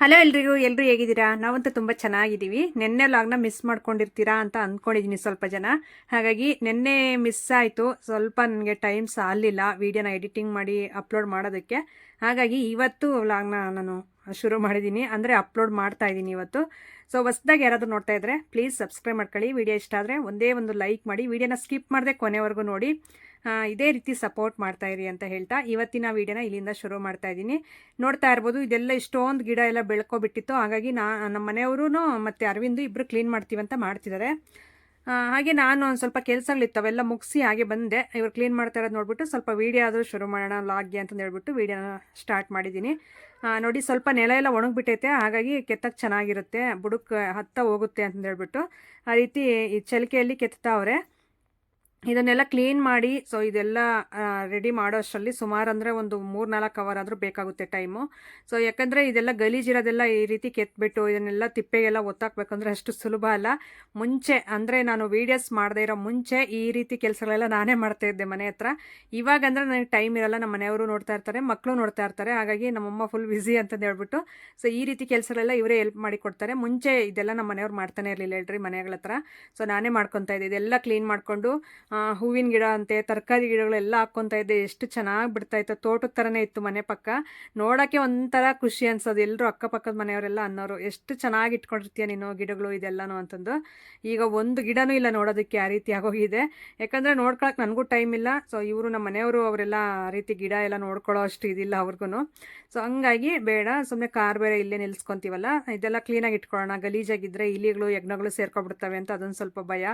Hello ಎಲ್ರಿಗೂ ಎಲ್ಲರೂ ಹೇಗಿದ್ದೀರಾ? ನಾವಂತೂ ತುಂಬ ಚೆನ್ನಾಗಿದ್ದೀವಿ. ನಿನ್ನೆ ಲಾಗ್ನ ಮಿಸ್ ಮಾಡ್ಕೊಂಡಿರ್ತೀರಾ ಅಂತ ಅಂದ್ಕೊಂಡಿದ್ದೀನಿ ಸ್ವಲ್ಪ ಜನ. ಹಾಗಾಗಿ ನಿನ್ನೆ ಮಿಸ್ ಆಯಿತು. ಸ್ವಲ್ಪ ನನಗೆ ಟೈಮ್ ಸಾಲಿಲ್ಲ ವೀಡಿಯೋನ ಎಡಿಟಿಂಗ್ ಮಾಡಿ ಅಪ್ಲೋಡ್ ಮಾಡೋದಕ್ಕೆ. ಹಾಗಾಗಿ ಇವತ್ತು ಲಾಗ್ನ ನಾನು ಶುರು ಮಾಡಿದ್ದೀನಿ. ಅಂದರೆ ಅಪ್ಲೋಡ್ ಮಾಡ್ತಾ ಇದ್ದೀನಿ ಇವತ್ತು. ಸೊ ಹೊಸ್ದಾಗಿ ಯಾರಾದರೂ ನೋಡ್ತಾ ಇದ್ದರೆ ಪ್ಲೀಸ್ ಸಬ್ಸ್ಕ್ರೈಬ್ ಮಾಡ್ಕೊಳ್ಳಿ. ವಿಡಿಯೋ ಇಷ್ಟ ಆದರೆ ಒಂದೇ ಒಂದು ಲೈಕ್ ಮಾಡಿ. ವಿಡಿಯೋನ ಸ್ಕಿಪ್ ಮಾಡದೆ ಕೊನೆವರೆಗೂ ನೋಡಿ. ಇದೇ ರೀತಿ ಸಪೋರ್ಟ್ ಮಾಡ್ತಾ ಇರಿ ಅಂತ ಹೇಳ್ತಾ ಇವತ್ತಿನ ವಿಡಿಯೋನ ಇಲ್ಲಿಂದ ಶುರು ಮಾಡ್ತಾ ಇದ್ದೀನಿ ನೋಡ್ತಾ ಇರ್ಬೋದು ಇದೆಲ್ಲ ಇಷ್ಟೊಂದು ಗಿಡ ಎಲ್ಲ ಬೆಳ್ಕೊಬಿಟ್ಟಿತ್ತು. ಹಾಗಾಗಿ ನಾ ನಮ್ಮ ಮನೆಯವರು ಮತ್ತು ಅರವಿಂದು ಇಬ್ಬರು ಕ್ಲೀನ್ ಮಾಡ್ತೀವಂತ ಮಾಡ್ತಿದ್ದಾರೆ. ಆ, ಹಾಗೆ ನಾನು ಒಂದು ಸ್ವಲ್ಪ ಕೆಲಸಗಳಿತ್ತು ಅವೆಲ್ಲ ಮುಗಿಸಿ ಹಾಗೆ ಬಂದೆ. ಇವರು ಕ್ಲೀನ್ ಮಾಡ್ತಾ ಇರೋದು ನೋಡ್ಬಿಟ್ಟು ಸ್ವಲ್ಪ ವೀಡಿಯೋ ಆದರೂ ಶುರು ಮಾಡೋಣ ಲಾಗ್ಗೆ ಅಂತ ಹೇಳ್ಬಿಟ್ಟು ವೀಡಿಯೋನ ಸ್ಟಾರ್ಟ್ ಮಾಡಿದ್ದೀನಿ. ನೋಡಿ, ಸ್ವಲ್ಪ ನೆಲ ಎಲ್ಲ ಒಣಗಿಬಿಟ್ಟೈತೆ, ಹಾಗಾಗಿ ಕೆತ್ತಕ್ಕೆ ಚೆನ್ನಾಗಿರುತ್ತೆ, ಬುಡಕ್ಕೆ ಹತ್ತ ಹೋಗುತ್ತೆ ಅಂತಂದೇಳ್ಬಿಟ್ಟು ಆ ರೀತಿ ಈ ಚಲಿಕೆಯಲ್ಲಿ ಕೆತ್ತಾವ್ರೆ ಇದನ್ನೆಲ್ಲ ಕ್ಲೀನ್ ಮಾಡಿ, ಸೊ ಇದೆಲ್ಲ ರೆಡಿ ಮಾಡೋ ಅಷ್ಟರಲ್ಲಿ ಸುಮಾರು ಅಂದರೆ ಒಂದು ಮೂರು ನಾಲ್ಕು ಅವರ್ ಆದರೂ ಬೇಕಾಗುತ್ತೆ ಟೈಮು ಸೊ ಯಾಕಂದರೆ ಇದೆಲ್ಲ ಗಲೀಜಿರೋದೆಲ್ಲ ಈ ರೀತಿ ಕೆತ್ಬಿಟ್ಟು ಇದನ್ನೆಲ್ಲ ತಿಪ್ಪೆಗೆಲ್ಲ ಒತ್ತಾಕ್ಬೇಕಂದ್ರೆ ಅಷ್ಟು ಸುಲಭ ಅಲ್ಲ. ಮುಂಚೆ ಅಂದರೆ ನಾನು ವೀಡಿಯೋಸ್ ಮಾಡದೇ ಇರೋ ಮುಂಚೆ ಈ ರೀತಿ ಕೆಲಸಗಳೆಲ್ಲ ನಾನೇ ಮಾಡ್ತಾ ಇದ್ದೆ ಮನೆ ಹತ್ರ. ಇವಾಗ ಅಂದರೆ ನನಗೆ ಟೈಮ್ ಇರಲ್ಲ ನಮ್ಮ ಮನೆಯವರು ನೋಡ್ತಾ ಇರ್ತಾರೆ ಮಕ್ಕಳು ನೋಡ್ತಾ ಇರ್ತಾರೆ. ಹಾಗಾಗಿ ನಮ್ಮಮ್ಮ ಫುಲ್ ಬ್ಯುಸಿ ಅಂತಂದು ಹೇಳ್ಬಿಟ್ಟು ಸೊ ಈ ರೀತಿ ಕೆಲಸಗಳೆಲ್ಲ ಇವರೇ ಹೆಲ್ಪ್ ಮಾಡಿ ಕೊಡ್ತಾರೆ. ಮುಂಚೆ ಇದೆಲ್ಲ ನಮ್ಮ ಮನೆಯವ್ರು ಮಾಡ್ತಾನೆ ಇರಲಿಲ್ಲ ಹೇಳ್ರಿ ಮನೆಗಳ ಹತ್ರ. ಸೊ ನಾನೇ ಮಾಡ್ಕೊತಾ ಇದ್ದೆ. ಇದೆಲ್ಲ ಕ್ಲೀನ್ ಮಾಡಿಕೊಂಡು ಹೂವಿನ ಗಿಡ ಅಂತೆ, ತರಕಾರಿ ಗಿಡಗಳೆಲ್ಲ ಹಾಕ್ಕೊತಾ ಇದ್ದೆ. ಎಷ್ಟು ಚೆನ್ನಾಗಿ ಬಿಡ್ತಾ ಇತ್ತು. ತೋಟದ ಥರನೇ ಇತ್ತು ಮನೆ ಪಕ್ಕ. ನೋಡೋಕ್ಕೆ ಒಂಥರ ಖುಷಿ ಅನ್ಸೋದು. ಎಲ್ಲರೂ ಅಕ್ಕಪಕ್ಕದ ಮನೆಯವರೆಲ್ಲ ಅನ್ನೋರು, ಎಷ್ಟು ಚೆನ್ನಾಗಿ ಇಟ್ಕೊಂಡಿರ್ತೀಯ ನೀನು ಗಿಡಗಳು ಇದೆಲ್ಲನೂ? ಅಂತಂದು. ಈಗ ಒಂದು ಗಿಡನೂ ಇಲ್ಲ ನೋಡೋದಕ್ಕೆ ಆ ರೀತಿ ಆಗೋಗಿದೆ. ಯಾಕಂದರೆ ನೋಡ್ಕೊಳಕ್ಕೆ ನನಗೂ ಟೈಮ್ ಇಲ್ಲ. ಸೊ, ಇವರು ನಮ್ಮ ಮನೆಯವರು, ಅವರೆಲ್ಲ ಆ ರೀತಿ ಗಿಡ ಎಲ್ಲ ನೋಡ್ಕೊಳ್ಳೋ ಅಷ್ಟು ಇದಿಲ್ಲ ಅವ್ರಿಗೂ ಸೊ, ಹಂಗಾಗಿ ಬೇಡ. ಸುಮ್ಮನೆ ಕಾರ್ ಬೇರೆ ಇಲ್ಲೇ ನಿಲ್ಸ್ಕೊಂತೀವಲ್ಲ. ಇದೆಲ್ಲ ಕ್ಲೀನಾಗಿ ಇಟ್ಕೊಳ್ಳೋಣ. ಗಲೀಜಾಗಿದ್ದರೆ ಇಲಿಗಳು, ಯಜ್ಞಗಳು ಸೇರ್ಕೊಬಿಡ್ತವೆ ಅಂತ ಅದೊಂದು ಸ್ವಲ್ಪ ಭಯ.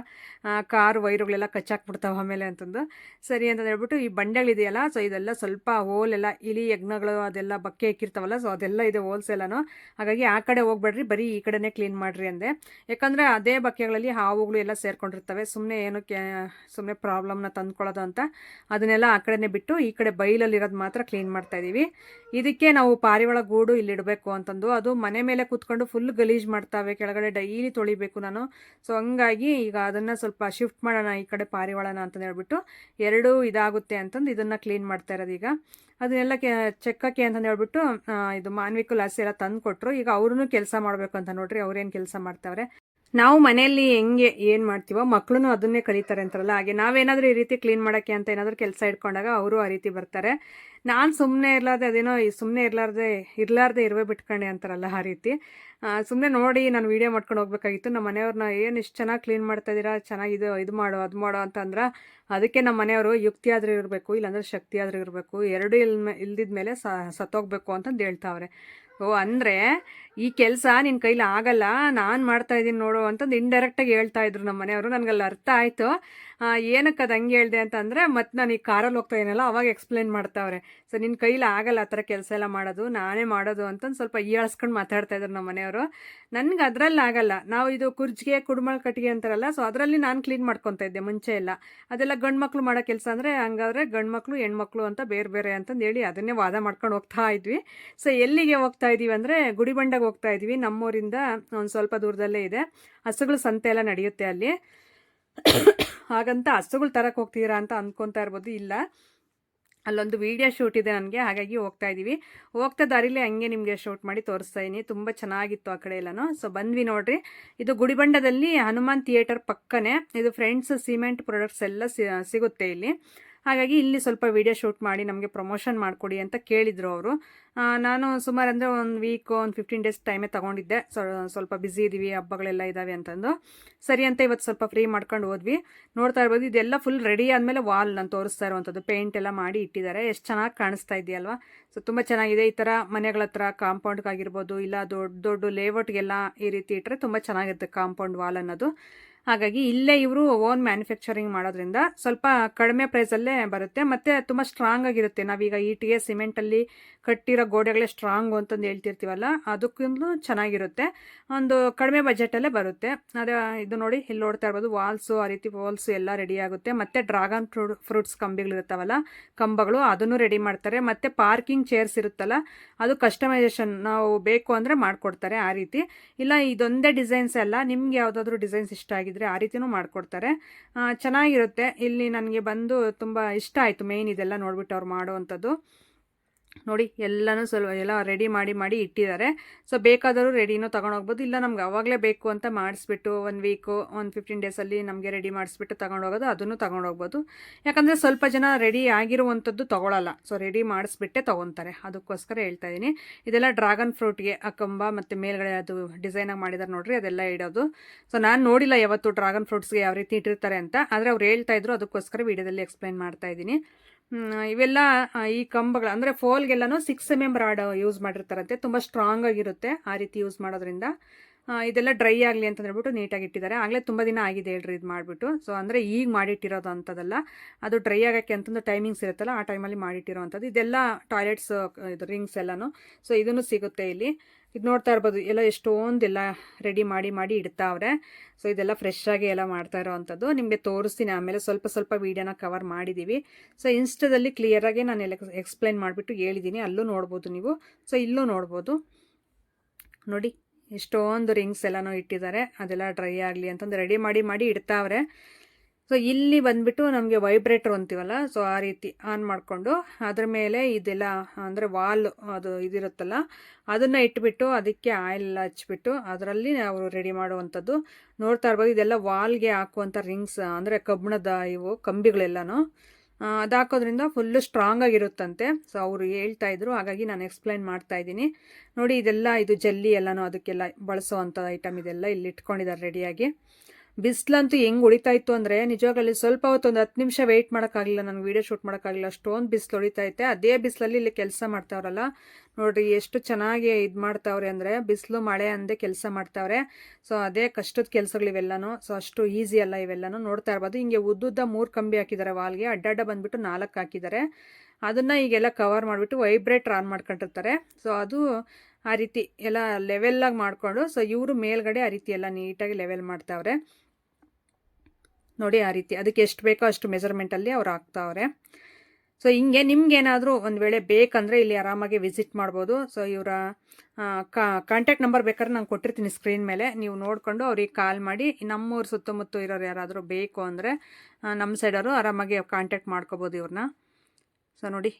ಕಾರ್, ವೈರುಗಳೆಲ್ಲ ಕಚ್ಚಾಕ್ಬಿಡ್ತಾವೆ ಆಮೇಲೆ ಅಂತಂದು. ಸರಿ ಅಂತ ಹೇಳ್ಬಿಟ್ಟು ಈ ಬಂಡೆಗಳಿದೆಯಲ್ಲ ಸೊ ಇದೆಲ್ಲ ಸ್ವಲ್ಪ ಹೋಲೆಲ್ಲ ಇಲಿ ಯಜ್ಞಗಳು ಅದೆಲ್ಲ ಬಕ್ಕೆ ಇಕ್ಕಿರ್ತಾವಲ್ಲ ಸೊ ಅದೆಲ್ಲ ಇದೆ ಹೋಲ್ಸ್ ಎಲ್ಲನೂ. ಹಾಗಾಗಿ ಆ ಕಡೆ ಹೋಗ್ಬೇಡ್ರಿ, ಬರೀ ಈ ಕಡೆನೇ ಕ್ಲೀನ್ ಮಾಡಿರಿ ಅಂದೆ. ಯಾಕಂದರೆ ಅದೇ ಬಕ್ಕೆಗಳಲ್ಲಿ ಹಾವುಗಳು ಎಲ್ಲ ಸೇರ್ಕೊಂಡಿರ್ತವೆ. ಸುಮ್ಮನೆ ಏನಕ್ಕೆ ಸುಮ್ಮನೆ ಪ್ರಾಬ್ಲಮ್ನ ತಂದ್ಕೊಳ್ಳೋದು ಅಂತ. ಅದನ್ನೆಲ್ಲ ಆ ಕಡೆನೇ ಬಿಟ್ಟು ಈ ಕಡೆ ಬೈಲಲ್ಲಿರೋದು ಮಾತ್ರ ಕ್ಲೀನ್ ಮಾಡ್ತಾ ಇದ್ದೀವಿ ಇದಕ್ಕೆ ನಾವು ಪಾರಿವಾಳ ಗೂಡು ಇಲ್ಲಿ ಇಡಬೇಕು ಅಂತಂದು. ಅದು ಮನೆ ಮೇಲೆ ಕೂತ್ಕೊಂಡು ಫುಲ್ ಗಲೀಜ್ ಮಾಡ್ತಾವೆ. ಕೆಳಗಡೆ ಡೈಲಿ ತೊಳಿಬೇಕು ನಾನು. ಸೊ ಹಂಗಾಗಿ ಈಗ ಅದನ್ನು ಸ್ವಲ್ಪ ಶಿಫ್ಟ್ ಮಾಡೋಣ ಈ ಕಡೆ ಪಾರಿವಾಳನ ಅಂತ ಹೇಳ್ಬಿಟ್ಟು ಎರಡೂ ಇದಾಗುತ್ತೆ ಅಂತಂದು ಇದನ್ನು ಕ್ಲೀನ್ ಮಾಡ್ತಾ ಇರೋದು ಈಗ. ಅದನ್ನೆಲ್ಲ ಕೆ ಚೆಕ್ಕಕ್ಕೆ ಅಂತಂದು ಹೇಳ್ಬಿಟ್ಟು ಇದು ಮಾನ್ವಿಕುಲ್ ಲಾಸಿ ಎಲ್ಲ ತಂದು ಕೊಟ್ಟರು ಈಗ ಅವ್ರೂ ಕೆಲಸ ಮಾಡಬೇಕು ಅಂತ ನೋಡ್ರಿ, ಅವ್ರೇನು ಕೆಲಸ ಮಾಡ್ತಾವ್ರೆ. ನಾವು ಮನೆಯಲ್ಲಿ ಹೆಂಗೆ ಏನು ಮಾಡ್ತೀವೋ ಮಕ್ಕಳು ಅದನ್ನೇ ಕಲಿತಾರೆ ಅಂತಾರಲ್ಲ, ಹಾಗೆ ನಾವೇನಾದರೂ ಈ ರೀತಿ ಕ್ಲೀನ್ ಮಾಡೋಕ್ಕೆ ಅಂತ ಏನಾದರೂ ಕೆಲಸ ಇಟ್ಕೊಂಡಾಗ ಅವರು ಆ ರೀತಿ ಬರ್ತಾರೆ. ನಾನು ಸುಮ್ಮನೆ ಇರಲಾರ್ದೆ, ಅದೇನೋ ಸುಮ್ಮನೆ ಇರಲಾರ್ದೆ ಇರಲಾರ್ದೆ ಇರುವೆ ಬಿಟ್ಕೊಂಡೆ ಅಂತಾರಲ್ಲ ಆ ರೀತಿ. ಸುಮ್ಮನೆ ನೋಡಿ ನಾನು ವೀಡಿಯೋ ಮಾಡ್ಕೊಂಡು ಹೋಗ್ಬೇಕಾಗಿತ್ತು. ನಮ್ಮ ಮನೆಯವ್ರನ್ನ, ಏನು ಇಷ್ಟು ಚೆನ್ನಾಗಿ ಕ್ಲೀನ್ ಮಾಡ್ತಾ ಇದ್ದೀರಾ ಚೆನ್ನಾಗಿ ಇದು ಮಾಡು, ಅದು ಮಾಡು ಅಂತಂದ್ರೆ ಅದಕ್ಕೆ ನಮ್ಮ ಮನೆಯವರು ಯುಕ್ತಿ ಆದರೂ ಇರಬೇಕು, ಇಲ್ಲಾಂದ್ರೆ ಶಕ್ತಿ ಆದರೂ ಇರಬೇಕು, ಎರಡೂ ಇಲ್ ಇಲ್ದಿದ ಮೇಲೆ ಸತ್ತೋಗ್ಬೇಕು ಅಂತಂದು ಹೇಳ್ತಾವ್ರೆ. ಓ, ಅಂದರೆ ಈ ಕೆಲಸ ನಿನ್ನ ಕೈಲಿ ಆಗಲ್ಲ, ನಾನು ಮಾಡ್ತಾ ಇದ್ದೀನಿ ನೋಡು ಅಂತಂದು ಇಂಡೈರೆಕ್ಟಾಗಿ ಹೇಳ್ತಾ ಇದ್ರು ನಮ್ಮ ಮನೆಯವರು. ನನಗಲ್ಲಿ ಅರ್ಥ ಆಯಿತು. ಏನಕ್ಕೆ ಅದು ಹಂಗೆ ಹೇಳಿದೆ ಅಂತಂದರೆ ಮತ್ತೆ ನಾನು ಈ ಕಾರಲ್ಲಿ ಹೋಗ್ತಾ ಇದೀನಲ್ಲ, ಅವಾಗ ಎಕ್ಸ್ಪ್ಲೇನ್ ಮಾಡ್ತಾವ್ರೆ. ಸೊ ನಿನ್ನ ಕೈಲಿ ಆಗಲ್ಲ ಆ ಥರ ಕೆಲಸ ಎಲ್ಲ ಮಾಡೋದು, ನಾನೇ ಮಾಡೋದು ಅಂತಂದು ಸ್ವಲ್ಪ ಹೀಯಾಳ್ಸ್ಕೊಂಡು ಮಾತಾಡ್ತಾ ಇದ್ರು ನಮ್ಮ ಮನೆಯವರು. ನನಗೆ ಅದರಲ್ಲಿ ಆಗಲ್ಲ. ನಾವು ಇದು ಕುರ್ಜಿಗೆ, ಕುಡ್ಮಳ್ ಕಟ್ಟಿಗೆ ಅಂತಾರಲ್ಲ ಸೊ ಅದರಲ್ಲಿ ನಾನು ಕ್ಲೀನ್ ಮಾಡ್ಕೊತಾ ಇದ್ದೆ ಮುಂಚೆ ಎಲ್ಲ. ಅದೆಲ್ಲ ಗಂಡು ಮಕ್ಕಳು ಮಾಡೋ ಕೆಲಸ ಅಂದರೆ ಹಂಗಾದ್ರೆ ಗಂಡು ಮಕ್ಕಳು ಹೆಣ್ಮಕ್ಳು ಅಂತ ಬೇರೆ ಬೇರೆ ಅಂತಂದು ಹೇಳಿ ಅದನ್ನೇ ವಾದ ಮಾಡ್ಕೊಂಡು ಹೋಗ್ತಾ ಇದ್ವಿ. ಸೊ ಎಲ್ಲಿಗೆ ಹೋಗ್ತಾ ಇದ್ದೀವಿ ಅಂದರೆ ಗುಡಿಬಂಡಗೆ ಹೋಗ್ತಾ ಇದ್ವಿ. ನಮ್ಮೂರಿಂದ ಒಂದು ಸ್ವಲ್ಪ ದೂರದಲ್ಲೇ ಇದೆ. ಹಸುಗಳ ಸಂತೆ ಎಲ್ಲ ನಡೆಯುತ್ತೆ ಅಲ್ಲಿ. ಹಾಗಂತ ಹಸುಗಳು ತರಕ್ಕೆ ಹೋಗ್ತೀರಾ ಅಂತ ಅಂದ್ಕೊತಾ ಇರ್ಬೋದು. ಇಲ್ಲ. ಅಲ್ಲೊಂದು ವಿಡಿಯೋ ಶೂಟ್ ಇದೆ ನನಗೆ. ಹಾಗಾಗಿ ಹೋಗ್ತಾ ಇದ್ದೀವಿ ಹೋಗ್ತಾ ದಾರಿಲಿ ಹಂಗೆ ನಿಮಗೆ ಶೂಟ್ ಮಾಡಿ ತೋರಿಸ್ತಾ ಇದ್ದೀನಿ ತುಂಬ ಚೆನ್ನಾಗಿತ್ತು ಆ ಕಡೆ ಎಲ್ಲನೂ. ಸೊ ಬಂದ್ವಿ ನೋಡ್ರಿ. ಇದು ಗುಡಿಬಂಡದಲ್ಲಿ ಹನುಮಾನ್ ಥಿಯೇಟರ್ ಪಕ್ಕನೇ. ಇದು ಫ್ರೆಂಡ್ಸ್ ಸಿಮೆಂಟ್ ಪ್ರಾಡಕ್ಟ್ಸ್ ಎಲ್ಲ ಸಿಗುತ್ತೆ ಇಲ್ಲಿ. ಹಾಗಾಗಿ ಇಲ್ಲಿ ಸ್ವಲ್ಪ ವಿಡಿಯೋ ಶೂಟ್ ಮಾಡಿ ನಮಗೆ ಪ್ರಮೋಷನ್ ಮಾಡಿಕೊಡಿ ಅಂತ ಕೇಳಿದರು ಅವರು. ನಾನು ಸುಮಾರು ಅಂದರೆ ಒಂದು ವೀಕ್ ಒಂದು ಫಿಫ್ಟೀನ್ ಡೇಸ್ ಟೈಮೇ ತೊಗೊಂಡಿದ್ದೆ. ಸ್ವಲ್ಪ ಬ್ಯುಸಿ ಇದ್ದೀವಿ ಹಬ್ಬಗಳೆಲ್ಲ ಇದ್ದಾವೆ ಅಂತಂದು. ಸರಿ ಅಂತ ಇವತ್ತು ಸ್ವಲ್ಪ ಫ್ರೀ ಮಾಡ್ಕೊಂಡು ಹೋದ್ವಿ. ನೋಡ್ತಾ ಇರ್ಬೋದು, ಇದೆಲ್ಲ ಫುಲ್ ರೆಡಿ ಆದಮೇಲೆ ವಾಲ್ ನಾನು ತೋರಿಸ್ತಾ ಇರುವಂಥದ್ದು ಪೇಂಟ್ ಎಲ್ಲ ಮಾಡಿ ಇಟ್ಟಿದ್ದಾರೆ. ಎಷ್ಟು ಚೆನ್ನಾಗಿ ಕಾಣಿಸ್ತಾ ಇದೆಯಲ್ವಾ? ಸೊ ತುಂಬ ಚೆನ್ನಾಗಿದೆ. ಈ ಥರ ಮನೆಗಳ ಹತ್ರ ಕಾಂಪೌಂಡ್ಗಾಗಿರ್ಬೋದು ಇಲ್ಲ ದೊಡ್ಡ ದೊಡ್ಡ ಲೇಔಟ್ಗೆಲ್ಲ ಈ ರೀತಿ ಇಟ್ಟರೆ ತುಂಬ ಚೆನ್ನಾಗಿರುತ್ತೆ ಕಾಂಪೌಂಡ್ ವಾಲ್ ಅನ್ನೋದು. ಹಾಗಾಗಿ ಇಲ್ಲೇ ಇವರು ಓನ್ ಮ್ಯಾನುಫ್ಯಾಕ್ಚರಿಂಗ್ ಮಾಡೋದ್ರಿಂದ ಸ್ವಲ್ಪ ಕಡಿಮೆ ಪ್ರೈಸಲ್ಲೇ ಬರುತ್ತೆ. ಮತ್ತು ತುಂಬ ಸ್ಟ್ರಾಂಗ್ ಆಗಿರುತ್ತೆ. ನಾವೀಗ ಈಟಿಗೆ ಸಿಮೆಂಟಲ್ಲಿ ಕಟ್ಟಿರೋ ಗೋಡೆಗಳೇ ಸ್ಟ್ರಾಂಗು ಅಂತಂದು ಹೇಳ್ತಿರ್ತೀವಲ್ಲ, ಅದಕ್ಕಿಂತಲೂ ಚೆನ್ನಾಗಿರುತ್ತೆ. ಒಂದು ಕಡಿಮೆ ಬಜೆಟಲ್ಲೇ ಬರುತ್ತೆ. ಅದೇ ಇದು ನೋಡಿ, ಇಲ್ಲಿ ನೋಡ್ತಾ ಇರ್ಬೋದು ವಾಲ್ಸು ಆ ರೀತಿ ವಾಲ್ಸು ಎಲ್ಲ ರೆಡಿ ಆಗುತ್ತೆ. ಮತ್ತು ಡ್ರಾಗನ್ ಫ್ರೂಟ್ ಫ್ರೂಟ್ಸ್ ಕಂಬಿಗಳಿರುತ್ತವಲ್ಲ ಕಂಬಗಳು ಅದನ್ನು ರೆಡಿ ಮಾಡ್ತಾರೆ. ಮತ್ತು ಪಾರ್ಕಿಂಗ್ ಚೇರ್ಸ್ ಇರುತ್ತಲ್ಲ, ಅದು ಕಸ್ಟಮೈಸೇಷನ್ ನಾವು ಬೇಕು ಅಂದರೆ ಮಾಡಿಕೊಡ್ತಾರೆ ಆ ರೀತಿ. ಇಲ್ಲ, ಇದೊಂದೇ ಡಿಸೈನ್ಸ್ ಅಲ್ಲ, ನಿಮ್ಗೆ ಯಾವುದಾದ್ರೂ ಡಿಸೈನ್ಸ್ ಇಷ್ಟ ಆಗಿದ್ರೆ ಆ ರೀತಿನೂ ಮಾಡಿಕೊಡ್ತಾರೆ. ಚೆನ್ನಾಗಿರುತ್ತೆ. ಇಲ್ಲಿ ನನಗೆ ಬಂದು ತುಂಬ ಇಷ್ಟ ಆಯಿತು ಮೇಯ್ನ್ ಇದೆಲ್ಲ ನೋಡ್ಬಿಟ್ಟು ಅವ್ರು ಮಾಡೋವಂಥದ್ದು. ನೋಡಿ, ಎಲ್ಲನೂ ಸ್ವಲ್ಪ ಎಲ್ಲ ರೆಡಿ ಮಾಡಿ ಮಾಡಿ ಇಟ್ಟಿದ್ದಾರೆ. ಸೊ ಬೇಕಾದರೂ ರೆಡಿನೂ ತೊಗೊಂಡೋಗ್ಬೋದು. ಇಲ್ಲ, ನಮ್ಗೆ ಅವಾಗಲೇ ಬೇಕು ಅಂತ ಮಾಡಿಸ್ಬಿಟ್ಟು ಒನ್ ವೀಕು ಒಂದು ಫಿಫ್ಟೀನ್ ಡೇಸಲ್ಲಿ ನಮಗೆ ರೆಡಿ ಮಾಡಿಸ್ಬಿಟ್ಟು ತೊಗೊಂಡೋಗೋದು, ಅದನ್ನು ತೊಗೊಂಡೋಗ್ಬೋದು. ಯಾಕಂದರೆ ಸ್ವಲ್ಪ ಜನ ರೆಡಿ ಆಗಿರುವಂಥದ್ದು ತೊಗೊಳಲ್ಲ. So ready ಮಾಡಿಸ್ಬಿಟ್ಟೆ ತೊಗೊತಾರೆ. ಅದಕ್ಕೋಸ್ಕರ ಹೇಳ್ತಾ ಇದ್ದೀನಿ ಇದೆಲ್ಲ ಡ್ರ್ಯಾಗನ್ ಫ್ರೂಟ್ಗೆ ಆ ಕಂಬ ಮತ್ತು ಮೇಲ್ಗಡೆ ಅದು ಡಿಸೈನಾಗಿ ಮಾಡಿದ್ದಾರೆ ನೋಡಿರಿ, ಅದೆಲ್ಲ ಇಡೋದು. ಸೊ ನಾನು ನೋಡಿಲ್ಲ ಯಾವತ್ತು ಡ್ರ್ಯಾಗನ್ ಫ್ರೂಟ್ಸ್ಗೆ ಯಾವ ರೀತಿ ಇಟ್ಟಿರ್ತಾರೆ ಅಂತ. ಆದರೆ ಅವ್ರು ಹೇಳ್ತಾ ಇದ್ರು, ಅದಕ್ಕೋಸ್ಕರ ವೀಡಿಯೋದಲ್ಲಿ ಎಕ್ಸ್ಪ್ಲೈನ್ ಮಾಡ್ತಾ ಇದ್ದೀನಿ ಇವೆಲ್ಲ ಈ ಕಂಬಗಳು, ಅಂದರೆ ಫೋಲ್ಗೆಲ್ಲನೂ six M M rod use ಮಾಡಿರ್ತಾರಂತೆ. ತುಂಬ ಸ್ಟ್ರಾಂಗ್ ಆಗಿರುತ್ತೆ ಆ ರೀತಿ ಯೂಸ್ ಮಾಡೋದ್ರಿಂದ. ಇದೆಲ್ಲ ಡ್ರೈ ಆಗಲಿ ಅಂತ ಹೇಳ್ಬಿಟ್ಟು ನೀಟಾಗಿ ಇಟ್ಟಿದ್ದಾರೆ. ಆಗಲೇ ತುಂಬ ದಿನ ಆಗಿದೆ ಹೇಳ್ರಿ ಇದು ಮಾಡಿಬಿಟ್ಟು. ಸೊ ಅಂದರೆ ಈಗ ಮಾಡಿಟ್ಟಿರೋದು ಅಂಥದ್ದಲ್ಲ ಅದು ಡ್ರೈ ಆಗೋಕ್ಕೆ ಅಂತಂದು ಟೈಮಿಂಗ್ಸ್ ಇರುತ್ತಲ್ಲ, ಆ ಟೈಮಲ್ಲಿ ಮಾಡಿಟ್ಟಿರೋ ಅಂಥದ್ದು ಇದೆಲ್ಲ ಟಾಯ್ಲೆಟ್ಸ್ ಇದು ರಿಂಗ್ಸ್ ಎಲ್ಲನೂ. ಸೊ ಇದನ್ನು ಸಿಗುತ್ತೆ ಇಲ್ಲಿ. ಇದು ನೋಡ್ತಾ ಇರ್ಬೋದು. ಎಲ್ಲ ಎಷ್ಟೊಂದೆಲ್ಲ ರೆಡಿ ಮಾಡಿ ಮಾಡಿ ಇಡ್ತಾವ್ರೆ. ಸೊ ಇದೆಲ್ಲ ಫ್ರೆಶ್ ಆಗಿ ಎಲ್ಲ ಮಾಡ್ತಾ ಇರೋವಂಥದ್ದು. ನಿಮಗೆ ತೋರಿಸ್ತೀನಿ. ಆಮೇಲೆ ಸ್ವಲ್ಪ ಸ್ವಲ್ಪ ವೀಡಿಯೋನ ಕವರ್ ಮಾಡಿದ್ದೀವಿ ಸೊ ಇನ್ಸ್ಟಾದಲ್ಲಿ ಕ್ಲಿಯರಾಗಿ ನಾನು ಎಲ್ಲ ಎಕ್ಸ್ಪ್ಲೈನ್ ಮಾಡಿಬಿಟ್ಟು ಹೇಳಿದ್ದೀನಿ ಅಲ್ಲೂ ನೋಡ್ಬೋದು ನೀವು. ಸೊ ಇಲ್ಲೂ ನೋಡ್ಬೋದು. ನೋಡಿ, ಎಷ್ಟೊಂದು ರಿಂಗ್ಸ್ ಎಲ್ಲನೂ ಇಟ್ಟಿದ್ದಾರೆ. ಅದೆಲ್ಲ ಡ್ರೈ ಆಗಲಿ ಅಂತಂದು ರೆಡಿ ಮಾಡಿ ಮಾಡಿ ಇಡ್ತಾವ್ರೆ. ಸೊ ಇಲ್ಲಿ ಬಂದ್ಬಿಟ್ಟು ನಮಗೆ ವೈಬ್ರೇಟರ್ ಅಂತೀವಲ್ಲ ಸೊ ಆ ರೀತಿ ಆನ್ ಮಾಡಿಕೊಂಡು ಅದ್ರ ಮೇಲೆ ಇದೆಲ್ಲ, ಅಂದರೆ ವಾಲ್ ಅದು ಇದಿರುತ್ತಲ್ಲ, ಅದನ್ನು ಇಟ್ಬಿಟ್ಟು ಅದಕ್ಕೆ ಆಯಿಲ್ ಹಚ್ಚಿಬಿಟ್ಟು ಅದರಲ್ಲಿ ಅವರು ರೆಡಿ ಮಾಡುವಂಥದ್ದು. ನೋಡ್ತಾ ಇರ್ಬೋದು, ಇದೆಲ್ಲ ವಾಲ್ಗೆ ಹಾಕುವಂಥ ರಿಂಗ್ಸ್ ಅಂದರೆ ಕಬ್ಬಿಣದ ಇವು, ಕಂಬಿಗಳೆಲ್ಲನೂ. ಅದು ಹಾಕೋದ್ರಿಂದ ಫುಲ್ಲು ಸ್ಟ್ರಾಂಗ್ ಆಗಿರುತ್ತಂತೆ. ಸೊ ಅವರು ಹೇಳ್ತಾ ಇದ್ರು, ಹಾಗಾಗಿ ನಾನು ಎಕ್ಸ್ಪ್ಲೈನ್ ಮಾಡ್ತಾ ಇದ್ದೀನಿ. ನೋಡಿ, ಇದೆಲ್ಲ, ಇದು ಜಲ್ಲಿ ಎಲ್ಲನೂ ಅದಕ್ಕೆಲ್ಲ ಬಳಸುವಂಥ ಐಟಮ್ ಇದೆಲ್ಲ ಇಲ್ಲಿ ಇಟ್ಕೊಂಡಿದ್ದಾರೆ ರೆಡಿಯಾಗಿ ಬಿಸಿಲಂತೂ ಹೆಂಗೆ ಹೊಡಿತಾ ಇತ್ತು ಅಂದರೆ ನಿಜವಾಗಲಿ ಸ್ವಲ್ಪ ಹೊತ್ತು ಒಂದು ಹತ್ತು ನಿಮಿಷ ವೆಯ್ಟ್ ಮಾಡೋಕ್ಕಾಗಲಿಲ್ಲ ನನಗೆ ವೀಡಿಯೋ ಶೂಟ್ ಮಾಡೋಕ್ಕಾಗಲಿಲ್ಲ. ಅಷ್ಟೊಂದು ಬಿಸಿಲು ಹೊಡಿತಾ ಐತೆ ಅದೇ ಬಿಸಿಲಲ್ಲಿ ಇಲ್ಲಿ ಕೆಲಸ ಮಾಡ್ತಾವ್ರಲ್ಲ. ನೋಡಿರಿ ಎಷ್ಟು ಚೆನ್ನಾಗಿ ಇದು ಮಾಡ್ತಾವ್ರೆ ಅಂದರೆ ಬಿಸಿಲು, ಮಳೆ ಅಂದೇ ಕೆಲಸ ಮಾಡ್ತಾವ್ರೆ. ಸೊ ಅದೇ ಕಷ್ಟದ ಕೆಲಸಗಳು ಕೆಲಸಗಳಿವೆಲ್ಲನೂ ಸೊ ಅಷ್ಟು ಈಸಿ ಅಲ್ಲ ಇವೆಲ್ಲನೂ. ನೋಡ್ತಾ ಇರ್ಬೋದು. ಹಿಂಗೆ ಉದ್ದುದ್ದ ಮೂರು ಕಂಬಿ ಹಾಕಿದ್ದಾರೆ ವಾಲ್ಗೆ. ಅಡ್ಡಡ್ಡ ಬಂದುಬಿಟ್ಟು ನಾಲ್ಕು ಹಾಕಿದ್ದಾರೆ ಅದನ್ನು ಈಗೆಲ್ಲ ಕವರ್ ಮಾಡಿಬಿಟ್ಟು ವೈಬ್ರೇಟ್ರ್ ಆನ್ ಮಾಡ್ಕೊಂಡಿರ್ತಾರೆ. ಸೊ ಅದು ಆ ರೀತಿ ಎಲ್ಲ ಲೆವೆಲ್ಲಾಗಿ ಮಾಡಿಕೊಂಡು ಸೊ ಇವರು ಮೇಲ್ಗಡೆ ಆ ರೀತಿ ಎಲ್ಲ ನೀಟಾಗಿ ಲೆವೆಲ್ ಮಾಡ್ತಾವ್ರೆ. ನೋಡಿ ಆ ರೀತಿ, ಅದಕ್ಕೆ ಎಷ್ಟು ಬೇಕೋ ಅಷ್ಟು ಮೆಜರ್ಮೆಂಟಲ್ಲಿ ಅವ್ರು ಹಾಕ್ತಾವ್ರೆ. ಸೊ ಹಿಂಗೆ ನಿಮ್ಗೇನಾದರೂ ಒಂದು ವೇಳೆ ಬೇಕಂದರೆ ಇಲ್ಲಿ ಆರಾಮಾಗಿ ವಿಸಿಟ್ ಮಾಡ್ಬೋದು. ಸೊ ಇವರ ಕಾಂಟ್ಯಾಕ್ಟ್ ನಂಬರ್ ಬೇಕಾದ್ರೆ ನಾನು ಕೊಟ್ಟಿರ್ತೀನಿ ಸ್ಕ್ರೀನ್ ಮೇಲೆ. ನೀವು ನೋಡಿಕೊಂಡು ಅವ್ರಿಗೆ ಕಾಲ್ ಮಾಡಿ, ನಮ್ಮೂರು ಸುತ್ತಮುತ್ತ ಇರೋರು ಯಾರಾದರೂ ಬೇಕು ಅಂದರೆ ನಮ್ಮ ಸೈಡವರು ಆರಾಮಾಗಿ ಕಾಂಟ್ಯಾಕ್ಟ್ ಮಾಡ್ಕೋಬೋದು ಇವ್ರನ್ನ ಸೊ ನೋಡಿ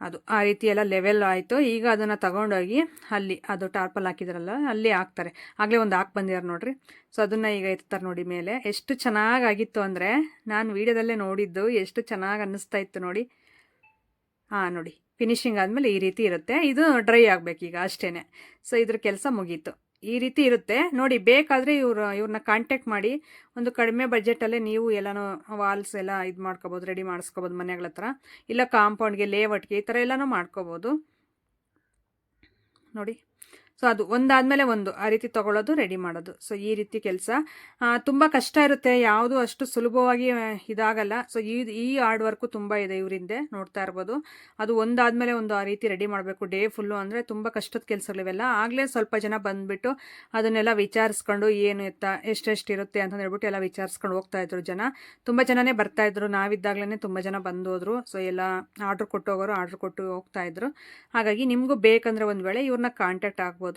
ಅದು ಆ ರೀತಿ ಎಲ್ಲ ಲೆವೆಲ್ ಆಯಿತು. ಈಗ ಅದನ್ನು ತಗೊಂಡೋಗಿ ಅಲ್ಲಿ ಅದು ಟಾರ್ಪಲ್ ಹಾಕಿದ್ರಲ್ಲ, ಅಲ್ಲಿ ಹಾಕ್ತಾರೆ. ಆಗಲೇ ಒಂದು ಹಾಕಿ ಬಂದಿದ್ದಾರೆ ನೋಡಿರಿ. ಸೊ ಅದನ್ನು ಈಗ ಎತ್ತಾರೆ ನೋಡಿ ಮೇಲೆ. ಎಷ್ಟು ಚೆನ್ನಾಗಾಗಿತ್ತು ಅಂದರೆ, ನಾನು ವೀಡಿಯೋದಲ್ಲೇ ನೋಡಿದ್ದು ಎಷ್ಟು ಚೆನ್ನಾಗಿ ಅನ್ನಿಸ್ತಾ ಇತ್ತು ನೋಡಿ. ಹಾಂ ನೋಡಿ. ಫಿನಿಶಿಂಗ್ ಆದಮೇಲೆ ಈ ರೀತಿ ಇರುತ್ತೆ. ಇದು ಡ್ರೈ ಆಗಬೇಕು ಈಗ ಅಷ್ಟೇ ಸೊ ಇದ್ರ ಕೆಲಸ ಮುಗೀತು. ಈ ರೀತಿ ಇರುತ್ತೆ. ನೋಡಿ, ಬೇಕಾದರೆ ಇವ್ರು, ಇವ್ರನ್ನ ಕಾಂಟ್ಯಾಕ್ಟ್ ಮಾಡಿ ಒಂದು ಕಡಿಮೆ ಬಜೆಟಲ್ಲೇ ನೀವು ಎಲ್ಲನೂ ವಾಲ್ಸ್ ಎಲ್ಲ ಇದು ಮಾಡ್ಕೋಬೋದು ರೆಡಿ ಮಾಡಿಸ್ಕೋಬೋದು ಮನೆಗಳ ಹತ್ರ. ಇಲ್ಲ ಕಾಂಪೌಂಡ್ಗೆ ಲೇಔಟ್ಗೆ ಈ ಥರ ಎಲ್ಲನೂ ಮಾಡ್ಕೋಬೋದು. ನೋಡಿ. ಸೊ ಅದು ಒಂದಾದಮೇಲೆ ಒಂದು, ಆ ರೀತಿ ತಗೊಳ್ಳೋದು ರೆಡಿ ಮಾಡೋದು. ಸೊ ಈ ರೀತಿ ಕೆಲಸ. ತುಂಬ ಕಷ್ಟ ಇರುತ್ತೆ. ಯಾವುದು ಅಷ್ಟು ಸುಲಭವಾಗಿ ಇದಾಗಲ್ಲ. ಸೊ ಈ ಈ ಹಾರ್ಡ್ ವರ್ಕು ತುಂಬ ಇದೆ ಇವರಿಂದೆ. ನೋಡ್ತಾ ಇರ್ಬೋದು. ಅದು ಒಂದಾದಮೇಲೆ ಒಂದು, ಆ ರೀತಿ ರೆಡಿ ಮಾಡಬೇಕು. ಡೇ ಫುಲ್ಲು ಅಂದರೆ ತುಂಬ ಕಷ್ಟದ ಕೆಲಸಗಳಿವೆಲ್ಲ. ಆಗಲೇ ಸ್ವಲ್ಪ ಜನ ಬಂದುಬಿಟ್ಟು ಅದನ್ನೆಲ್ಲ ವಿಚಾರಿಸ್ಕೊಂಡು ಏನು ಎತ್ತ ಎಷ್ಟೆಷ್ಟು ಇರುತ್ತೆ ಅಂತ ಹೇಳ್ಬಿಟ್ಟು ಎಲ್ಲ ವಿಚಾರಿಸ್ಕೊಂಡು ಹೋಗ್ತಾ ಇದ್ರು ಜನ. ತುಂಬ ಜನನೇ ಬರ್ತಾ ಇದ್ರು. ನಾವಿದ್ದಾಗಲೇ ತುಂಬ ಜನ ಬಂದೋದ್ರು. ಸೊ ಎಲ್ಲ ಆರ್ಡ್ರ್ ಕೊಟ್ಟು ಹೋಗೋರು ಆರ್ಡ್ರ್ ಕೊಟ್ಟು ಹೋಗ್ತಾ ಇದ್ರು. ಹಾಗಾಗಿ ನಿಮಗೂ ಬೇಕಂದ್ರೆ ಒಂದು ವೇಳೆ ಇವ್ರನ್ನ ಕಾಂಟ್ಯಾಕ್ಟ್ ಆಗ್ಬೋದು.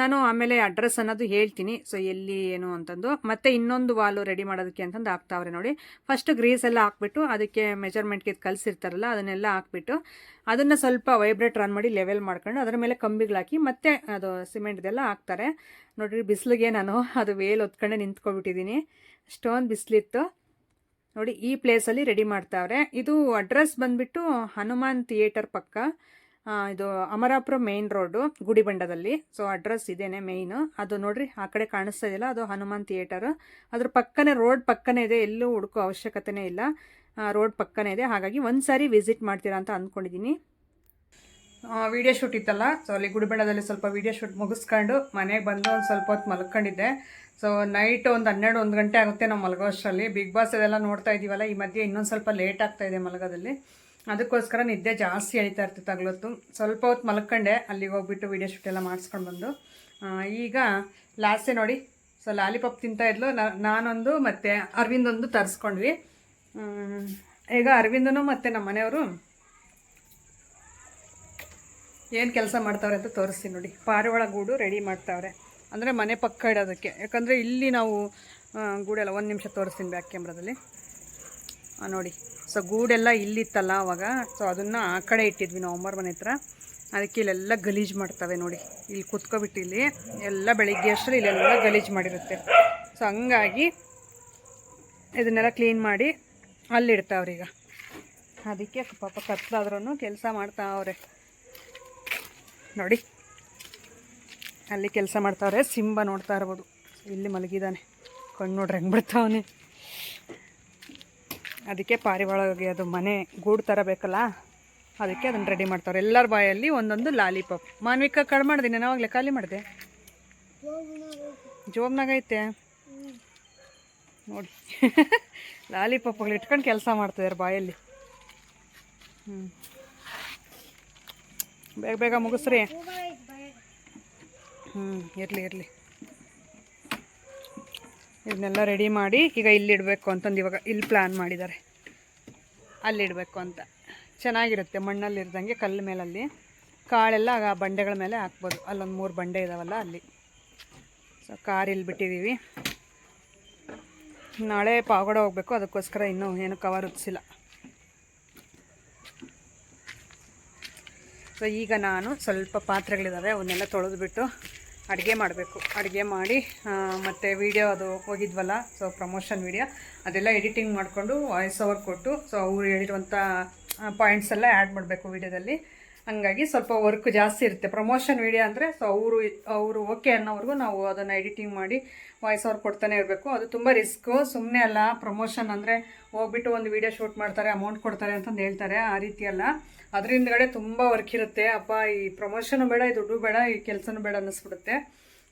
ನಾನು ಆಮೇಲೆ ಅಡ್ರೆಸ್ ಅನ್ನೋದು ಹೇಳ್ತೀನಿ. ಸೊ ಎಲ್ಲಿ ಏನು ಅಂತಂದು. ಮತ್ತೆ ಇನ್ನೊಂದು ವಾಲು ರೆಡಿ ಮಾಡೋದಕ್ಕೆ ಅಂತಂದು ಹಾಕ್ತಾವ್ರೆ ನೋಡಿ. ಫಸ್ಟ್ ಗ್ರೀಸ್ ಎಲ್ಲ ಹಾಕ್ಬಿಟ್ಟು ಅದಕ್ಕೆ ಮೆಜರ್ಮೆಂಟ್ಗೆ ಕಲಿಸಿರ್ತಾರಲ್ಲ, ಅದನ್ನೆಲ್ಲ ಹಾಕ್ಬಿಟ್ಟು ಅದನ್ನು ಸ್ವಲ್ಪ ವೈಬ್ರೇಟ್ ರನ್ ಮಾಡಿ ಲೆವೆಲ್ ಮಾಡ್ಕೊಂಡು ಅದರ ಮೇಲೆ ಕಂಬಿಗಳಾಕಿ ಮತ್ತೆ ಅದು ಸಿಮೆಂಟ್ದೆಲ್ಲ ಹಾಕ್ತಾರೆ. ನೋಡಿರಿ, ಬಿಸಿಲಿಗೆ ನಾನು ಅದು ವೇಲ್ ಹೊತ್ಕೊಂಡೆ ನಿಂತ್ಕೊಬಿಟ್ಟಿದ್ದೀನಿ. ಸ್ಟೋನ್ ಬಿಸಿಲಿತ್ತು. ನೋಡಿ, ಈ ಪ್ಲೇಸಲ್ಲಿ ರೆಡಿ ಮಾಡ್ತಾವ್ರೆ. ಇದು ಅಡ್ರೆಸ್ ಬಂದ್ಬಿಟ್ಟು ಹನುಮಾನ್ ಥಿಯೇಟರ್ ಪಕ್ಕ. ಇದು ಅಮರಾಪುರ ಮೇನ್ ರೋಡು ಗುಡಿಬಂಡದಲ್ಲಿ. ಸೊ ಅಡ್ರೆಸ್ ಇದೇನೆ ಮೇಯ್ನು ಅದು ನೋಡ್ರಿ, ಆ ಕಡೆ ಕಾಣಿಸ್ತಾ ಇದೆಯಲ್ಲ, ಅದು ಹನುಮಾನ್ ಥಿಯೇಟರ್ ಅದ್ರ ಪಕ್ಕನೇ ರೋಡ್ ಪಕ್ಕನೇ ಇದೆ, ಎಲ್ಲೂ ಹುಡುಕೋ ಅವಶ್ಯಕತೆನೇ ಇಲ್ಲ. ರೋಡ್ ಪಕ್ಕನೇ ಇದೆ. ಹಾಗಾಗಿ ಒಂದು ಸಾರಿ ವಿಸಿಟ್ ಮಾಡ್ತೀರಾ ಅಂತ ಅಂದ್ಕೊಂಡಿದ್ದೀನಿ ವಿಡಿಯೋ ಶೂಟ್ ಇತ್ತಲ್ಲ ಸೊ ಅಲ್ಲಿ ಗುಡಿಬಂಡದಲ್ಲಿ ಸ್ವಲ್ಪ ವಿಡಿಯೋ ಶೂಟ್ ಮುಗಿಸ್ಕೊಂಡು ಮನೆಗೆ ಬಂದು ಒಂದು ಸ್ವಲ್ಪ ಹೊತ್ತು ಮಲ್ಕೊಂಡಿದ್ದೆ. ಸೊ ನೈಟ್ ಒಂದು ಹನ್ನೆರಡು, ಒಂದು ಗಂಟೆ ಆಗುತ್ತೆ ನಾವು ಮಲಗೋ ಅಷ್ಟರಲ್ಲಿ ಬಿಗ್ ಬಾಸ್ ಅದೆಲ್ಲ ನೋಡ್ತಾ ಇದ್ದೀವಲ್ಲ ಈ ಮಧ್ಯೆ ಇನ್ನೊಂದು ಸ್ವಲ್ಪ ಲೇಟ್ ಆಗ್ತಾ ಇದೆ ಮಲಗೋದಲ್ಲಿ. ಅದಕ್ಕೋಸ್ಕರ ನಿದ್ದೆ ಜಾಸ್ತಿ ಎಳಿತಾ ಇರ್ತಿತ್ತು ತಗ್ಲೊತ್ತು ಸ್ವಲ್ಪ ಹೊತ್ತು ಮಲ್ಕೊಂಡೆ, ಅಲ್ಲಿಗೆ ಹೋಗ್ಬಿಟ್ಟು ವೀಡಿಯೋ ಶೂಟ್ ಎಲ್ಲ ಮಾಡಿಸ್ಕೊಂಡು ಬಂದು. ಈಗ ಲಾಸ್ಟೇ ನೋಡಿ, ಸೊ ಲಾಲಿಪಾಪ್ ತಿಂತಾ ಇದ್ಲು. ನಾ- ನಾನೊಂದು ಮತ್ತು ಅರವಿಂದ್ ಒಂದು ತರಿಸ್ಕೊಂಡ್ವಿ ಈಗ ಅರವಿಂದನು ಮತ್ತು ನಮ್ಮ ಮನೆಯವರು ಏನು ಕೆಲಸ ಮಾಡ್ತಾವ್ರೆ ಅಂತ ತೋರಿಸ್ತೀನಿ ನೋಡಿ. ಪಾರಿವಾಳ ಗೂಡು ರೆಡಿ ಮಾಡ್ತಾವ್ರೆ. ಅಂದರೆ ಮನೆ ಪಕ್ಕ ಇಡೋದಕ್ಕೆ. ಯಾಕಂದರೆ ಇಲ್ಲಿ ನಾವು ಗೂಡೆಲ್ಲ ಒಂದು ನಿಮಿಷ ತೋರಿಸ್ತೀನಿ ಬ್ಯಾಕ್ ಕ್ಯಾಮ್ರಾದಲ್ಲಿ ನೋಡಿ. ಸೊ ಗೂಡೆಲ್ಲ ಇಲ್ಲಿತ್ತಲ್ಲ ಅವಾಗ. ಸೊ ಅದನ್ನು ಆ ಕಡೆ ಇಟ್ಟಿದ್ವಿ ನಾವು ಮನೆ ಹತ್ರ. ಅದಕ್ಕೆ ಇಲ್ಲೆಲ್ಲ ಗಲೀಜು ಮಾಡ್ತವೆ ನೋಡಿ. ಇಲ್ಲಿ ಕುತ್ಕೊಬಿಟ್ಟು ಇಲ್ಲಿ ಎಲ್ಲ ಬೆಳಿಗ್ಗೆ ಅಷ್ಟರಲ್ಲಿ ಇಲ್ಲೆಲ್ಲ ಗಲೀಜು ಮಾಡಿರುತ್ತೆ. ಸೊ ಹಂಗಾಗಿ ಇದನ್ನೆಲ್ಲ ಕ್ಲೀನ್ ಮಾಡಿ ಅಲ್ಲಿಡ್ತಾವ್ರೀಗ ಅದಕ್ಕೆ ಪಾಪ ಕತ್ಲಾದ್ರೂ ಕೆಲಸ ಮಾಡ್ತಾವ್ರೆ. ನೋಡಿ. ಅಲ್ಲಿ ಕೆಲಸ ಮಾಡ್ತಾವ್ರೆ. ಸಿಂಬ ನೋಡ್ತಾ ಇರ್ಬೋದು. ಇಲ್ಲಿ ಮಲಗಿದ್ದಾನೆ. ಕಣ್ಣು ನೋಡ್ರಿ ಹೆಂಗೆ ಬಿಡ್ತಾವನೆ. ಅದಕ್ಕೆ ಪಾರಿವಾಳಗೆ ಅದು ಮನೆ ಗೂಡು ಥರ ಬೇಕಲ್ಲ? ಅದಕ್ಕೆ ಅದನ್ನು ರೆಡಿ ಮಾಡ್ತಾರೆ ಎಲ್ಲರ ಬಾಯಲ್ಲಿ ಒಂದೊಂದು ಲಾಲಿಪಾಪ್. ಮಾನ್ವಿಕ ಕಡ್ ಮಾಡಿದೆ ನಾನು? ಖಾಲಿ ಮಾಡಿದೆ? ಜೋಬ್ನಾಗೈತೆ ನೋಡಿ. ಲಾಲಿಪಾಪ್ಗಳು ಇಟ್ಕೊಂಡು ಕೆಲಸ ಮಾಡ್ತಿದ್ದಾರೆ ಬಾಯಲ್ಲಿ. ಹ್ಞೂ ಬೇಗ ಬೇಗ ಮುಗಿಸ್ರಿ. ಹ್ಞೂ ಇರಲಿ ಇರಲಿ. ಇದನ್ನೆಲ್ಲ ರೆಡಿ ಮಾಡಿ ಈಗ ಇಲ್ಲಿಡಬೇಕು ಅಂತಂದು ಇವಾಗ ಇಲ್ಲಿ ಪ್ಲ್ಯಾನ್ ಮಾಡಿದ್ದಾರೆ. ಅಲ್ಲಿಡಬೇಕು ಅಂತ. ಚೆನ್ನಾಗಿರುತ್ತೆ ಮಣ್ಣಲ್ಲಿ ಇರ್ದಂಗೆ ಕಲ್ಲು ಮೇಲಲ್ಲಿ. ಕಾಳೆಲ್ಲ ಆ ಬಂಡೆಗಳ ಮೇಲೆ ಹಾಕ್ಬೋದು. ಅಲ್ಲೊಂದು ಮೂರು ಬಂಡೆ ಇದಾವಲ್ಲ ಅಲ್ಲಿ. ಸೊ ಕಾರ್ ಇಲ್ಲಿ ಬಿಟ್ಟಿದ್ದೀವಿ ನಾಳೆ ಪಾವಗಡ ಹೋಗಬೇಕು. ಅದಕ್ಕೋಸ್ಕರ ಇನ್ನೂ ಏನು ಕವರ್ ಉತ್ಸಿಲ್ಲ. ಸೊ ಈಗ ನಾನು ಸ್ವಲ್ಪ ಪಾತ್ರೆಗಳಿದ್ದಾವೆ ಅವನ್ನೆಲ್ಲ ತೊಳೆದ್ಬಿಟ್ಟು ಅಡುಗೆ ಮಾಡಬೇಕು. ಅಡುಗೆ ಮಾಡಿ ಮತ್ತು ವೀಡಿಯೋ ಅದು ಹೋಗಿದ್ವಲ್ಲ ಸೊ ಪ್ರಮೋಷನ್ ವೀಡಿಯೋ ಅದೆಲ್ಲ ಎಡಿಟಿಂಗ್ ಮಾಡಿಕೊಂಡು ವಾಯ್ಸ್ ಓವರ್ ಕೊಟ್ಟು ಸೊ ಅವ್ರು ಹೇಳಿರುವಂಥ ಪಾಯಿಂಟ್ಸ್ ಎಲ್ಲ ಆ್ಯಡ್ ಮಾಡಬೇಕು ವಿಡಿಯೋದಲ್ಲಿ ಹಂಗಾಗಿ ಸ್ವಲ್ಪ ವರ್ಕ್ ಜಾಸ್ತಿ ಇರುತ್ತೆ. ಪ್ರಮೋಷನ್ ವೀಡಿಯೋ ಅಂದರೆ ಸೊ ಅವರು ಅವರು ಓಕೆ ಅನ್ನೋವರೆಗೂ ನಾವು ಅದನ್ನು ಎಡಿಟಿಂಗ್ ಮಾಡಿ ವಾಯ್ಸ್ ಓವರ್ ಕೊಡ್ತಾನೆ ಇರಬೇಕು. ಅದು ತುಂಬ ರಿಸ್ಕು ಸುಮ್ಮನೆ ಅಲ್ಲ ಪ್ರಮೋಷನ್ ಅಂದರೆ ಹೋಗ್ಬಿಟ್ಟು ಒಂದು ವೀಡಿಯೋ ಶೂಟ್ ಮಾಡ್ತಾರೆ ಅಮೌಂಟ್ ಕೊಡ್ತಾರೆ ಅಂತಂದು ಹೇಳ್ತಾರೆ. ಆ ರೀತಿ ಅಲ್ಲ. ಅದ್ರ ಹಿಂದ್ಗಡೆ ತುಂಬ ವರ್ಕ್ ಇರುತ್ತೆ. ಅಪ್ಪ, ಈ ಪ್ರಮೋಷನು ಬೇಡ, ಈ ದುಡ್ಡು ಬೇಡ, ಈ ಕೆಲಸನೂ ಬೇಡ ಅನ್ನಿಸ್ಬಿಡುತ್ತೆ.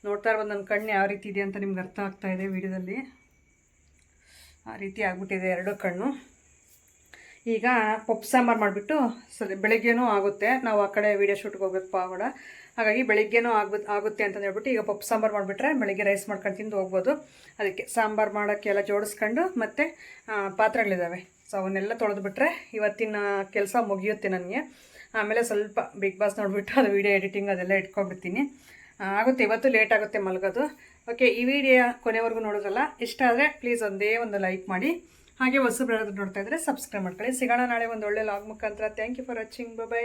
ನೋಡ್ತಾ ಇರ್ಬೋದು ನನ್ನ ಕಣ್ಣು ಯಾವ ರೀತಿ ಇದೆ ಅಂತ ನಿಮ್ಗೆ ಅರ್ಥ ಆಗ್ತಾ ಇದೆ ವಿಡಿಯೋದಲ್ಲಿ. ಆ ರೀತಿ ಆಗ್ಬಿಟ್ಟಿದೆ ಎರಡು ಕಣ್ಣು. ಈಗ ಪಪ್ಪು ಸಾಂಬಾರು ಮಾಡಿಬಿಟ್ಟು ಸರಿ, ಬೆಳಗ್ಗೆನೂ ಆಗುತ್ತೆ. ನಾವು ಆ ಕಡೆ ವೀಡಿಯೋ ಶೂಟ್ಗೆ ಹೋಗ್ಬೇಕು ಪಾವಡ ಹಾಗಾಗಿ ಬೆಳಿಗ್ಗೆನೂ ಆಗ್ಬಿ, ಆಗುತ್ತೆ ಅಂತ ಹೇಳ್ಬಿಟ್ಟು ಈಗ ಪಪ್ಪು ಸಾಂಬಾರು ಮಾಡಿಬಿಟ್ರೆ ಬೆಳಿಗ್ಗೆ ರೈಸ್ ಮಾಡ್ಕೊಂಡು ತಿಂದು ಹೋಗ್ಬೋದು. ಅದಕ್ಕೆ ಸಾಂಬಾರು ಮಾಡೋಕ್ಕೆಲ್ಲ ಜೋಡಿಸ್ಕೊಂಡು ಮತ್ತು ಪಾತ್ರೆಗಳಿದ್ದಾವೆ. ಸೊ ಅವನ್ನೆಲ್ಲ ತೊಳೆದ್ಬಿಟ್ರೆ ಇವತ್ತಿನ ಕೆಲಸ ಮುಗಿಯುತ್ತೆ ನನಗೆ. ಆಮೇಲೆ ಸ್ವಲ್ಪ ಬಿಗ್ ಬಾಸ್ ನೋಡಿಬಿಟ್ಟು ಅದು ವೀಡಿಯೋ ಎಡಿಟಿಂಗ್ ಅದೆಲ್ಲ ಇಟ್ಕೊಂಡ್ಬಿಡ್ತೀನಿ. ಆಗುತ್ತೆ, ಇವತ್ತು ಲೇಟ್ ಆಗುತ್ತೆ ಮಲಗೋದು. ಓಕೆ ಈ ವಿಡಿಯೋ ಕೊನೆವರೆಗೂ ನೋಡೋದಲ್ಲ, ಇಷ್ಟ ಆದರೆ ಪ್ಲೀಸ್ ಒಂದೇ ಒಂದು ಲೈಕ್ ಮಾಡಿ. ಹಾಗೆ ಹೊಸಬ್ರು ಯಾರಾದ್ರೂ ನೋಡ್ತಾ ಇದ್ದರೆ ಸಬ್ಸ್ಕ್ರೈಬ್ ಮಾಡ್ಕೊಳ್ಳಿ. ಸಿಗೋಣ ನಾಳೆ ಒಂದು ಒಳ್ಳೆ ಲಾಗ್ ಮುಖಾಂತರ. Thank you for watching bye